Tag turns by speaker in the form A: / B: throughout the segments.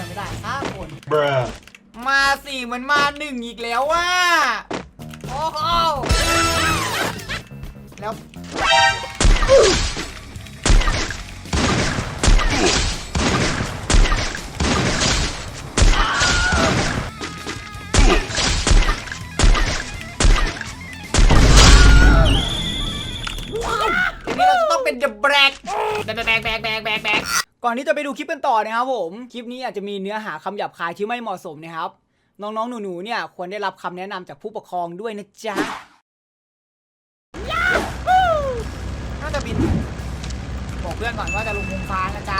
A: พื่อนไม่ได้สักคน
B: Bruh.
A: มาสี่เหมือนมาหนึ่งอีกแล้วว่าโอ้โหแล้วทีนี้เราจะต้องเป็น The Black แบกแบกแบกแบกแบ กแบกก่อนที่จะไปดูคลิปกันต่อนะครับผม คลิปนี้อาจจะมีเนื้อหาคำหยาบคายที่ไม่เหมาะสมนะครับ น้องๆ หนูๆ เนี่ยควรได้รับคำแนะนำจากผู้ปกครองด้วยนะจ๊ะน่าจะบิน บอกเพื่อนก่อนว่าจะลงวงฟ้านะจ๊ะ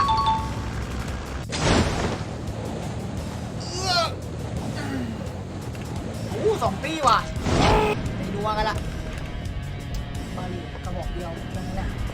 A: โอ้โหสองปีว่ะไปดูกันละบาลีกระบอกเดียวแค่นั้นแหละ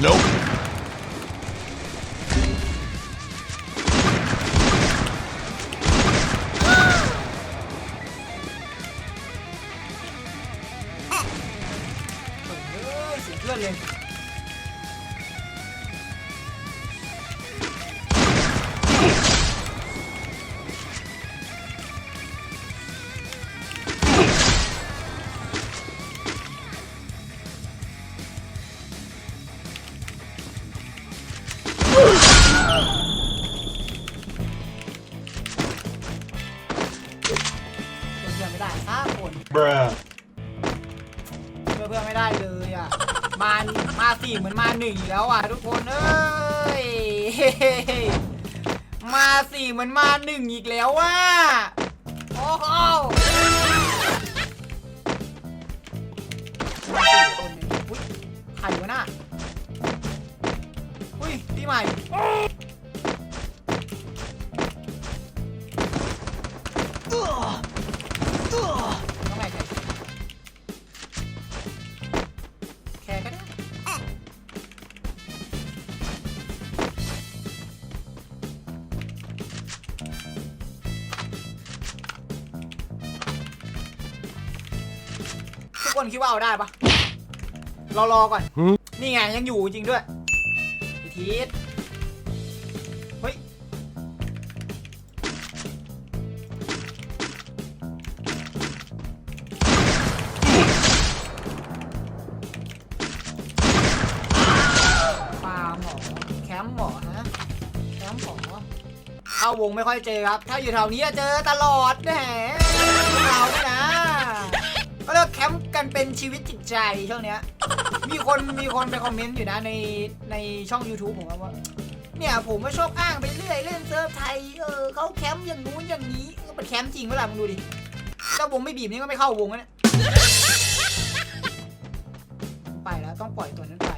B: Nope.
A: เสี่เหมือนมาหนึ่งอีกแล้วอะทุกคนเอ้ยมาสี่เหมือนมาหนึ่งอีกแล้วว่ะโอ้โหมาสี่คนเนี่ยอุ้ยใครวะน่ะอุ้ยพี่ใหม่ ทุกคนคิดว่าเอาได้ปะรอรอก่อน นี่ไงยังอยู่จริงด้วยพิทีศเฮ้ยฟาร์มเหรอแคมป์เหรอฮะ แคมป์เหรอเข้าวงไม่ค่อยเจอครับ ถ้าอยู่แถวนี้จะเจอตลอดแหม ชีวิตจิตใจช่วงเนี้ย มีคนมีคนไปคอมเมนต์อยู่นะในในช่อง YouTube ผมว่า เนี่ยผมก็ชอบอ้างไปเรื่อยเล่นเซิร์ฟไทยเออเขาแคมป์อย่างนู้นอย่างนี้ก็เป็นแคมป์จริงเวลามึงดูดิถ้าวงไม่บีบนี่ก็ไม่เข้าวงแล้วเนี่ยไปแล้วต้องปล่อยตัวนั้นไป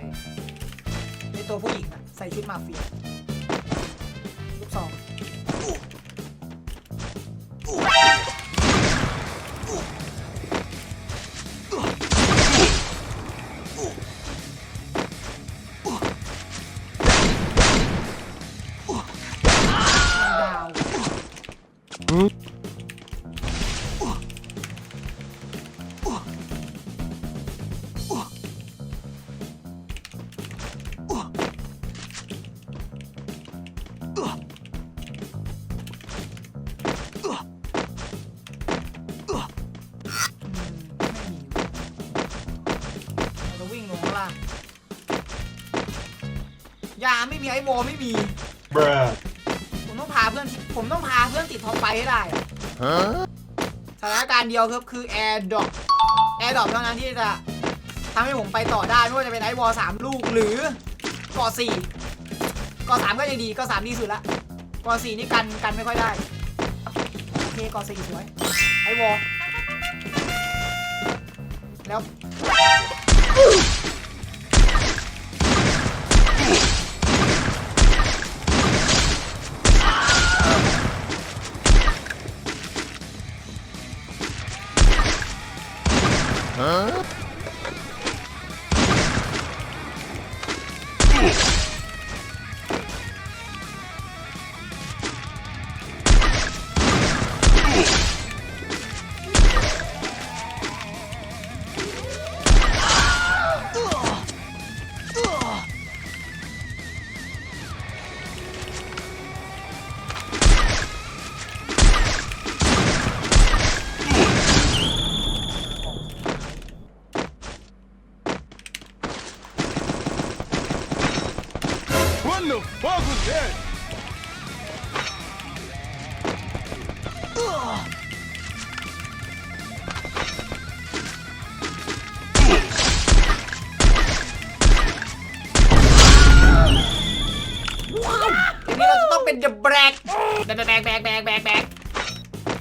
A: ในตัวผู้หญิงอะใส่ชุดมาเฟีย ด ม่มีไอโวไม่มี
B: Bruh.
A: ผมต้องพาเพื่อน ผมต้องพาเพื่อนติดท็อปไฟให้ได้อะสถานการณ์เดียวครับคือแอร์ดรอปแอร์ดรอปเท่านั้นที่จะทำให้ผมไปต่อได้ไม่ว่าจะเป็นไอวอลสามลูกหรือก่อสี่ก่อสามก็ยังดีก่อสามดีสุดละก่อสี่นี่กันกันไม่ค่อยได้โอเคก่อสี่สวยไอวอลแล้ว
B: Huh? The fuck was that?
A: ทีนี้เราจะต้องเป็น The Black แบกแบกแบกแบกแบกแบก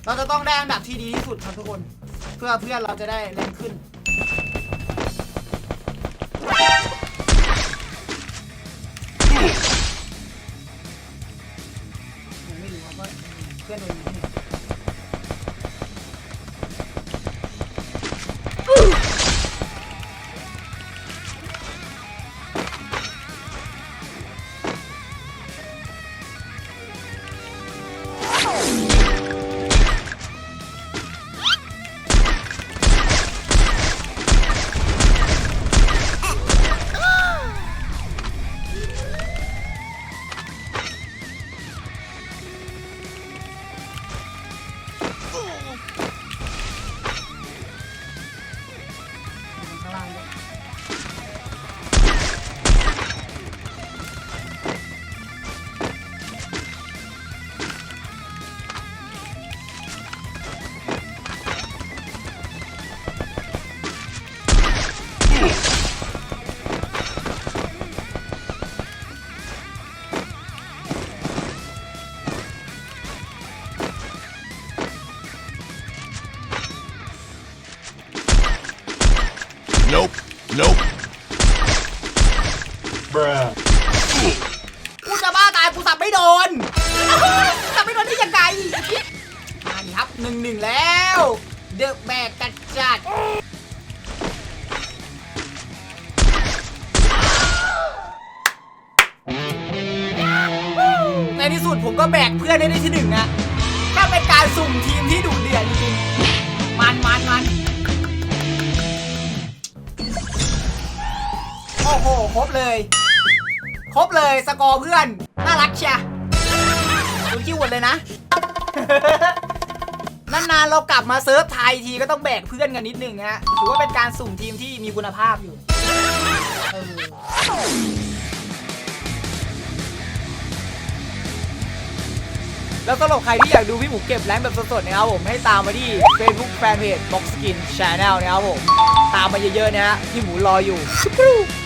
A: เราจะต้องได้อันดับที่ดีที่สุดครับทุกคน เพื่อเพื่อนเราจะได้แรงขึ้น
B: Nope. Nope. Bruh.
A: กูจะบ้าตายกูสับไม่โดนสับไม่โดนได้ยังไงมาดิครับหนึ่งหนึ่งแล้ว เดอะแบกจัดจัดในที่สุดผมก็แบกเพื่อนได้ที่หนึ่งอะถ้าเป็นการสุ่มทีมที่ดุเดือดจริงๆมันมันมัน ครบเลย ครบเลยสกอร์เพื่อน น่ารักเชียดูคิวหมดเลยนะ นานๆเรากลับมาเซิร์ฟไทยทีก็ต้องแบกเพื่อนกันนิดนึงฮะถือว่าเป็นการสุ่มทีมที่มีคุณภาพอยู่แล้วสำหรับใครที่อยากดูพี่หมูเก็บแรงแบบสดๆนะครับผมให้ตามมาที่ Facebook Fanpage Box Skin Channel นะครับผม ตามมาเยอะๆนะฮะพี่หมูรออยู่